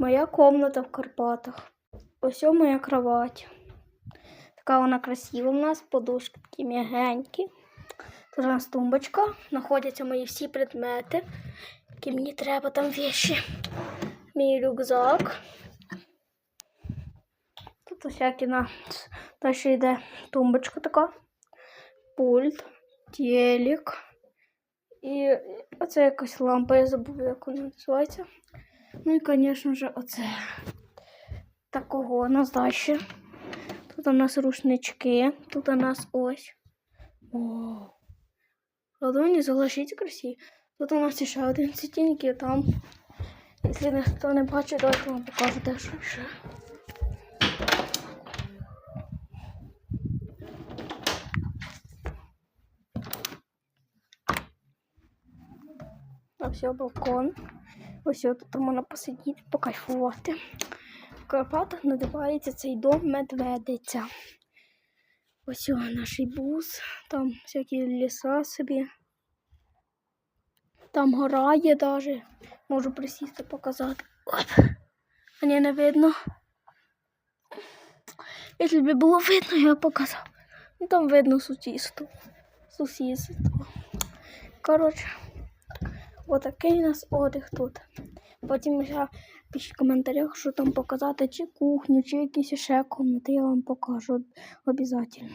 Моя комната в Карпатах. Ось моя кровать. Така вона красива у нас, подушки такі м'ягенькі. Тут у нас тумбочка, знаходяться мої всі предмети, які мені треба там віші. Мій рюкзак. Тут усякі на далі йде тумбочка така, пульт, телек. І оце якась лампа, я забула, як вона називається. Ну і, звісно ж, оце. Такого у нас далі. Тут у нас рушнички, тут у нас ось. О, ладоні залишіть красиві. Тут у нас ще один і там. Якщо ніхто не бачить, давайте вам покажу де що ще. Ось балкон. Ось тут можна посидіти, покайфувати. В Карпатах називається цей дом Медведиця. Ось наш бус, там всякі ліса собі. Там гора є даже. Можу присісти показати. Оп. А ні, не видно. Якщо б було видно, я показав. Ну там видно сусідство. Сусідство. Коротше, отакий у нас отдих тут. Потім я пишіть в коментарях, що там показати, чи кухню, чи якісь ще комнати. Я вам покажу обов'язково.